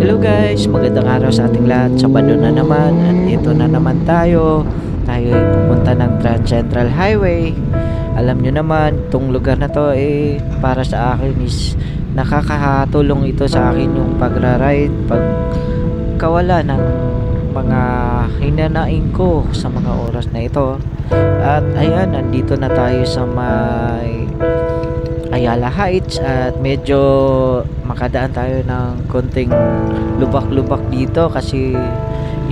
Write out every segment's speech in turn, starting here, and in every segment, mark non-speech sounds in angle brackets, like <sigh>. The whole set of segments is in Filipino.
Hello guys, magandang araw sa ating lahat. Sabado na naman at ito na naman tayo. Tayo ay pupunta ng Grand Central Highway. Alam nyo naman, itong lugar na to eh para sa akin is nakakatulong ito sa akin yung pagra-ride pag kawala ng mga hinanain ko sa mga oras na ito. At ayan, nandito na tayo sa may Ayala Heights at medyo makadaan tayo ng konting lubak-lubak dito kasi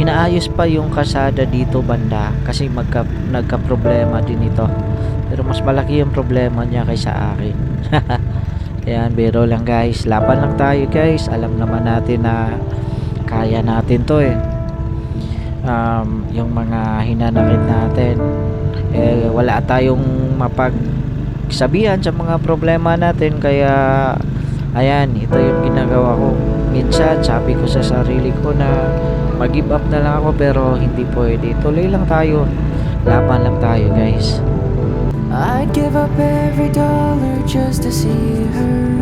inaayos pa yung kasada dito banda kasi magka, nagka-problema din ito. Pero mas malaki yung problema niya kaysa akin. <laughs> Ayan, biro lang guys laban lang tayo guys. Alam naman natin na kaya natin to eh. Um, yung mga hinanakit natin. Eh wala tayong mapag sabihan sa mga problema natin. Kaya ayan ito yung ginagawa ko. Minsan sabi ko sa sarili ko na mag give up na lang ako pero hindi pwede. Tuloy lang tayo. Laban lang tayo guys. I'd give up every dollar just to see her.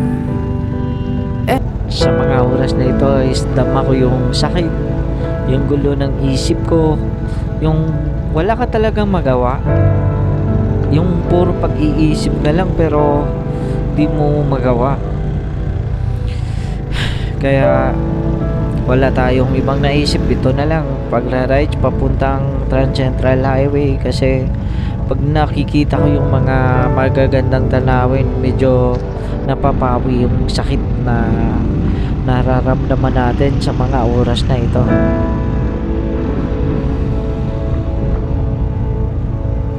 sa mga oras na ito is dama ko yung sakit. Yung gulo ng isip ko. Yung wala ka talagang magawa yung puro pag-iisip na lang pero di mo magawa. Kaya wala tayong ibang naisip. Ito na lang pagra-ride papuntang Trans Central Highway. Kasi pag nakikita ko yung mga magagandang tanawin medyo napapawi yung sakit na nararamdaman natin sa mga oras na ito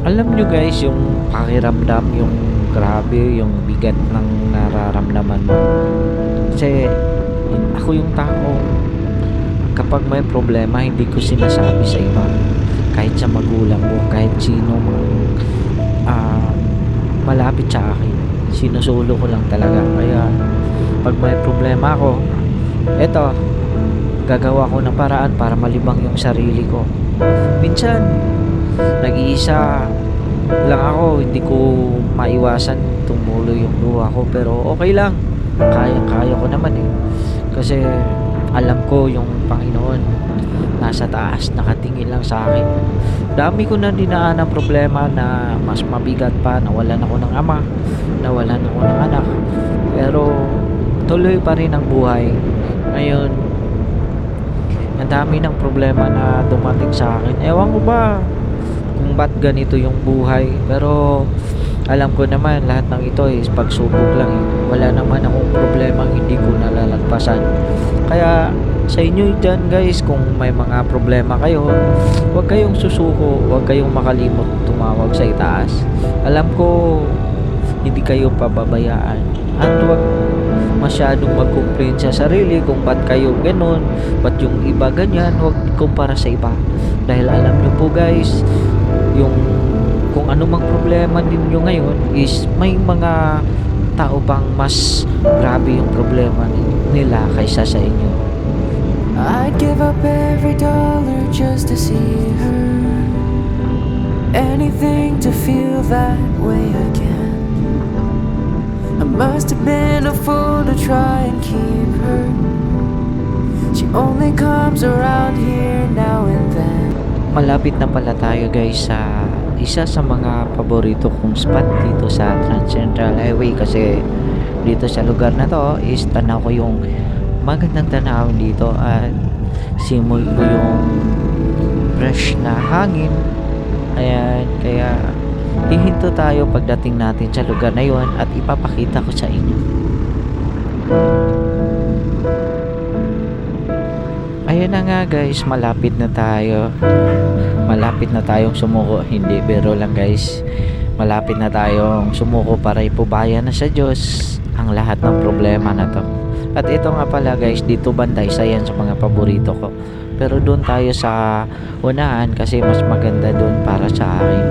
alam nyo guys yung pakiramdam yung grabe yung bigat ng nararamdaman mo. Kasi ako yung tao. Kapag may problema hindi ko sinasabi sa iba. Kahit sa magulang ko kahit sino mang ah, malapit sa akin. Sinusulo ko lang talaga. Kaya pag may problema ako eto gagawa ko ng paraan para malibang yung sarili ko. Minsan nag-iisa lang ako hindi ko maiwasan tumulo yung luha ko pero okay lang. Kaya kaya ko naman eh. Kasi alam ko yung Panginoon nasa taas nakatingin lang sa akin. Dami ko na dinaan ng problema na mas mabigat pa nawalan ako ng ama nawalan ako ng anak. Pero tuloy pa rin ang buhay. Ngayon ang dami ng problema na dumating sa akin. Ewan ko ba kung ba't ganito yung buhay. Pero alam ko naman lahat ng ito is pagsubok lang eh. wala naman akong problema hindi ko nalalagpasan. Kaya sa inyo dyan guys kung may mga problema kayo huwag kayong susuko huwag kayong makalimot tumawag sa itaas. Alam ko hindi kayo pababayaan. At huwag masyadong mag-complain sa sarili kung ba't kayo ganun ba't yung iba ganyan. Huwag kumpara sa iba. Dahil alam nyo po guys yung kung ano mang problema ninyo ngayon is may mga tao pang mas grabe yung problema ni- nila kaysa sa inyo I'd give up every dollar just to see her. Anything to feel that way again. I must have been a fool to try and keep her. She only comes around here now and then. Malapit na pala tayo guys sa isa sa mga paborito kong spot dito sa Trans Central Highway kasi dito sa lugar na to is tanaw ko yung magandang tanawin dito at simoy ko yung fresh na hangin. Ayan kaya hihinto tayo pagdating natin sa lugar na yon at ipapakita ko sa inyo Ayan na nga guys, malapit na tayo. Malapit na tayong sumuko. Hindi, biro lang guys. Malapit na tayong sumuko para ipubayan na sa Diyos ang lahat ng problema na to. At ito nga pala guys, dito banda isa yan sa mga paborito ko. Pero doon tayo sa unahan kasi mas maganda doon para sa akin.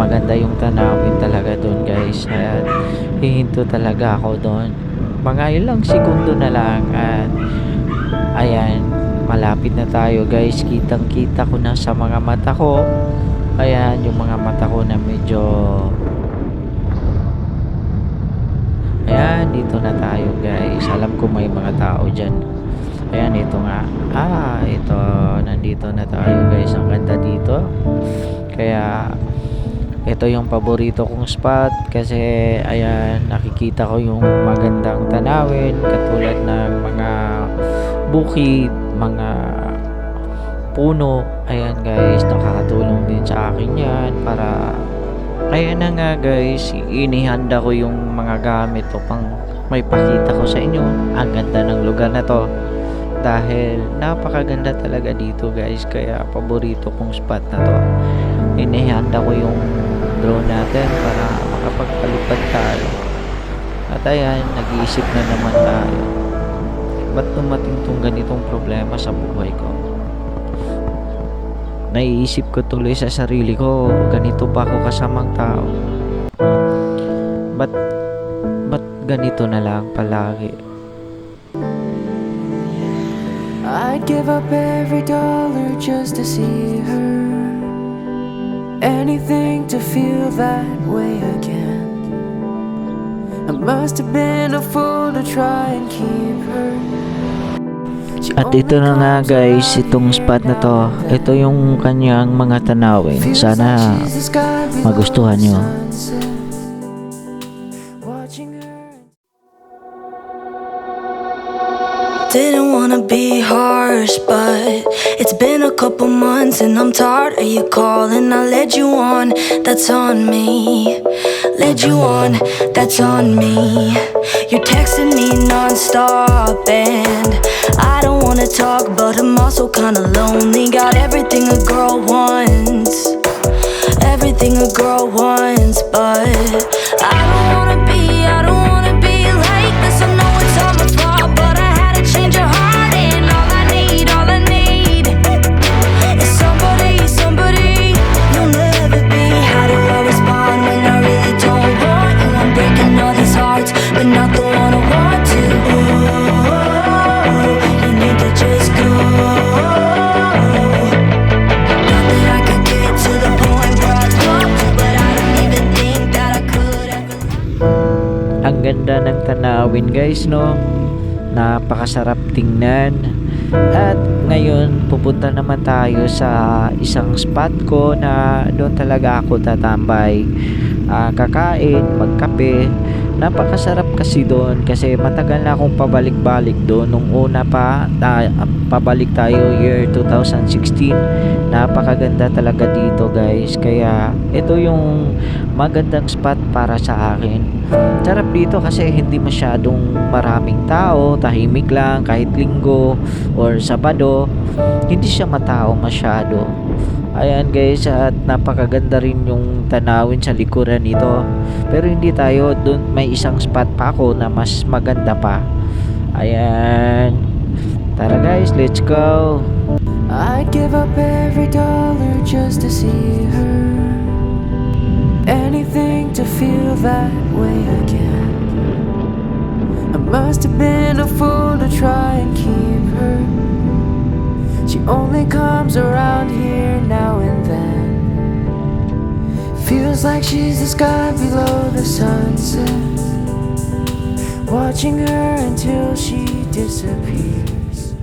Maganda yung tanawin talaga doon guys. At hihinto talaga ako doon. Mga ilang segundo na lang at ayan malapit na tayo guys kitang kita ko na sa mga mata ko ayan yung mga mata ko na medyo ayan dito na tayo guys alam ko may mga tao dyan Ayan, ito nga. Ah, ito. Nandito na tayo guys. Ang ganda dito. Kaya, ito yung paborito kong spot kasi ayan nakikita ko yung magandang tanawin katulad ng mga bukid, mga puno. Ayan guys, nakakatulong din sa akin yan para ayan na nga guys, inihanda ko yung mga gamit ko pang may pakita ko sa inyo. Ang ganda ng lugar na to dahil napakaganda talaga dito guys kaya paborito kong spot na to inihanda ko yung drone natin para makapagpalipad tayo at ayan nag-iisip na naman tayo ba't dumating tong ganitong problema sa buhay ko naiisip ko tuloy sa sarili ko ganito ba ako kasamang tao ba't ba't ganito na lang palagi I'd give up every dollar just to see her. Anything to feel that way again. I must have been a fool to try and keep her. At ito na nga guys, itong spot na to. Ito yung kanyang mga tanawin. Sana magustuhan nyo. Didn't wanna be harsh, but it's been a couple months and I'm tired of you calling. I led you on, that's on me. Led you on, that's on me. You're texting me nonstop, and I don't wanna talk, but I'm also kinda lonely. Got everything a girl wants, everything a girl wants, but I ang ganda ng tanawin guys no? Napakasarap tingnan. At ngayon pupunta naman tayo sa isang spot ko na doon talaga ako tatambay. Ah, kakain, magkape. Napakasarap kasi doon kasi matagal na akong pabalik-balik doon. Nung una pa ta- pabalik tayo year 2016 napakaganda talaga dito guys. Kaya ito yung magandang spot para sa akin. Sarap dito kasi hindi masyadong maraming tao tahimik lang kahit linggo or sabado hindi siya matao masyado ayan guys at napakaganda rin yung tanawin sa likuran nito pero hindi tayo doon may isang spot pa ako na mas maganda pa ayan tara guys let's go I'd give up every dollar just to see her. Anything to feel that way again. I must have been a fool to try and keep only comes around here now and then. Feels like she's the sky below the sunset. Watching her until she disappears.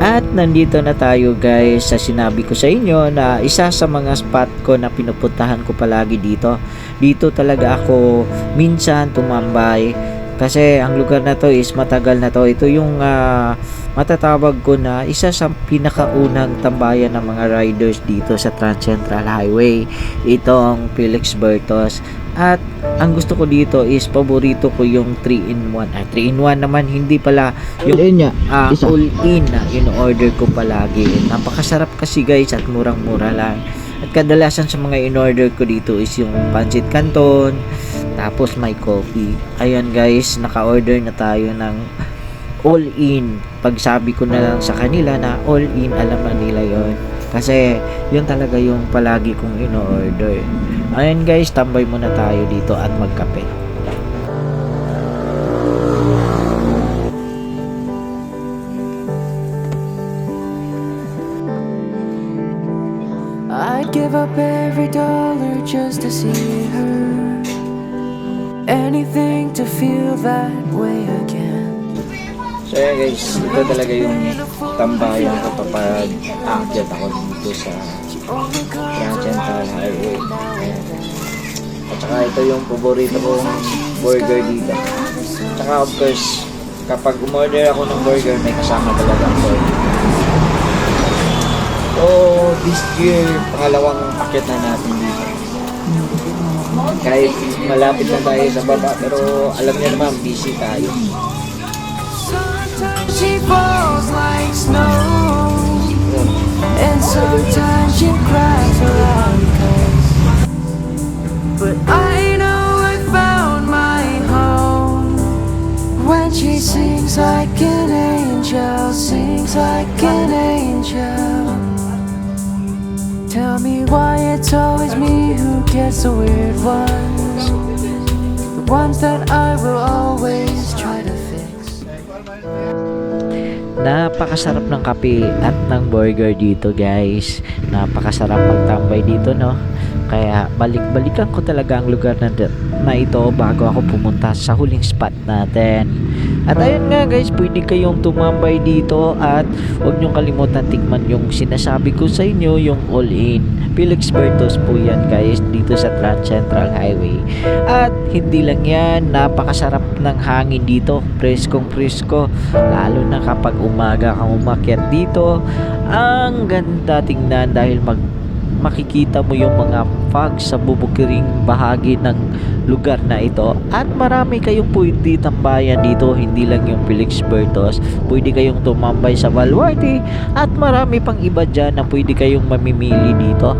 At nandito na tayo guys sa sinabi ko sa inyo na isa sa mga spot ko na pinupuntahan ko palagi dito. Dito talaga ako minsan tumambay kasi ang lugar na to is matagal na to. Ito yung ah, matatawag ko na isa sa pinakaunang tambayan ng mga riders dito sa Trans Central Highway. Itong Felix Bertos. At ang gusto ko dito is paborito ko yung 3-in-1. Ah, 3-in-1 naman hindi pala yung. Ah, Isa. all in na in-order ko palagi. Napakasarap kasi guys at murang-mura lang. At kadalasan sa mga in-order ko dito is yung pancit canton, tapos may coffee. Ayan guys, naka-order na tayo ng all in. Pag sabi ko na lang sa kanila na all in, alam na nila yon Kasi yun talaga yung palagi kong in-order. Ayan guys, tambay muna tayo dito at magkape. I'd give up every dollar just to see her. Anything to feel that way again. So yeah guys, ito talaga yung tambayan ko kapag aakyat ako dito sa Grand Central Highway. Ayan. At saka ito yung paborito kong burger dito. At saka of course, kapag umorder ako ng burger, may kasama talaga ang burger. So, this year, pangalawang akyat na natin dito. Kahit malapit na tayo sa baba, pero alam niyo naman, busy tayo. Sometimes she falls like snow, and sometimes she cries around us. But I know I found my home when she sings like an angel, sings like an angel. Tell me why it's always me who gets the weird ones, the ones that I will always try to fix. Napakasarap ng kape at ng burger dito guys. Napakasarap magtambay dito no. Kaya balik-balikan ko talaga ang lugar na, na ito bago ako pumunta sa huling spot natin. At ayun nga guys, pwede kayong tumambay dito at huwag niyong kalimutan tikman yung sinasabi ko sa inyo, yung all-in. Felix Bertos po yan guys dito sa Trans Central Highway. At hindi lang yan, napakasarap ng hangin dito. Preskong presko. Lalo na kapag umaga kang umakyat dito. Ang ganda tingnan dahil mag makikita mo yung mga fog sa bubukiring bahagi ng lugar na ito. At marami kayong pwede tambayan dito. Hindi lang yung Felix Bertos. Pwede kayong tumambay sa Baluarte. At marami pang iba dyan na pwede kayong mamimili dito.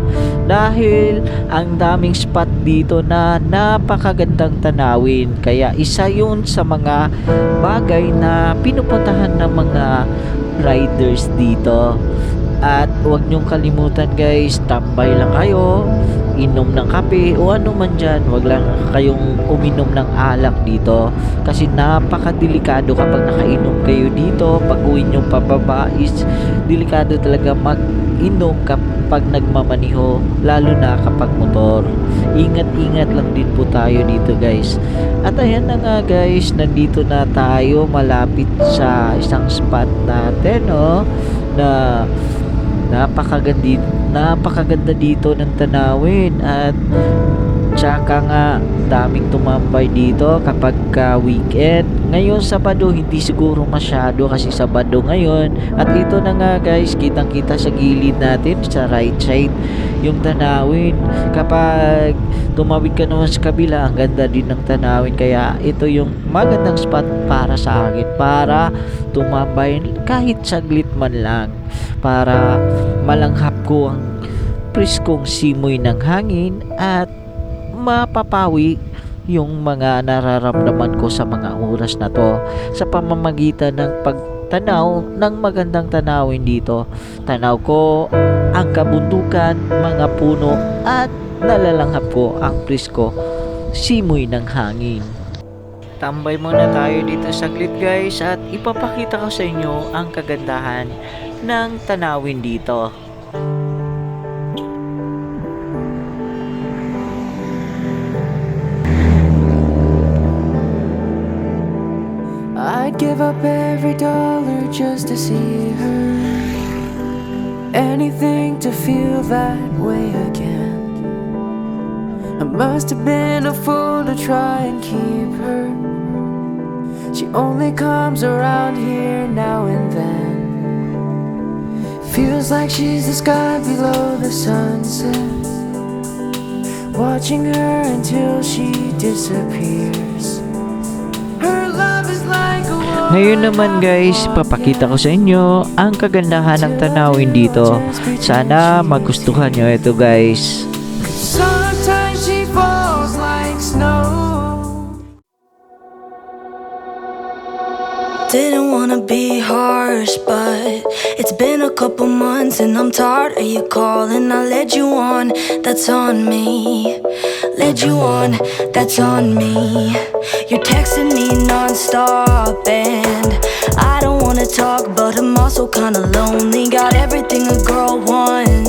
Dahil ang daming spot dito na napakagandang tanawin. Kaya isa yun sa mga bagay na pinupuntahan ng mga riders dito at huwag niyong kalimutan guys, tambay lang kayo, inom ng kape o ano man dyan. Huwag lang kayong uminom ng alak dito. Kasi napakadelikado kapag nakainom kayo dito. Pag uwi nyo pababa is delikado talaga mag-inom kapag nagmamaniho. Lalo na kapag motor. Ingat-ingat lang din po tayo dito guys. At ayan na nga guys, nandito na tayo malapit sa isang spot natin oh, na napakaganda napakaganda dito ng tanawin at tsaka nga daming tumambay dito kapag ka weekend. Ngayon Sabado hindi siguro masyado kasi Sabado ngayon. At ito na nga guys kitang kita sa gilid natin sa right side yung tanawin. Kapag tumawid ka naman sa kabila ang ganda din ng tanawin. Kaya ito yung magandang spot para sa akin para tumambay kahit saglit man lang para malanghap ko ang priskong simoy ng hangin at mapapawi yung mga nararamdaman ko sa mga oras na to sa pamamagitan ng pagtanaw ng magandang tanawin dito. Tanaw ko ang kabundukan, mga puno at nalalanghap ko ang prisko simoy ng hangin. Tambay muna tayo dito saglit guys at ipapakita ko sa inyo ang kagandahan ng tanawin dito. Give up every dollar just to see her. Anything to feel that way again. I must have been a fool to try and keep her. She only comes around here now and then. Feels like she's the sky below the sunset. Watching her until she disappears. Ngayon naman guys, papakita ko sa inyo ang kagandahan ng tanawin dito. Sana magustuhan nyo ito guys. Sometimes Didn't wanna be harsh, but it's been a couple months and I'm tired of you calling. I led you on, that's on me. Led you on, that's on me. You're texting me nonstop, and I don't wanna talk, but I'm also kinda lonely. Got everything a girl wants,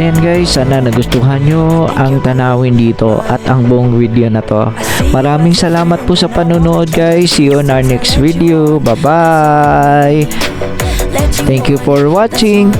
ayan guys, sana nagustuhan nyo ang tanawin dito at ang buong video na to. Maraming salamat po sa panonood guys. See you on our next video. Bye-bye! Thank you for watching.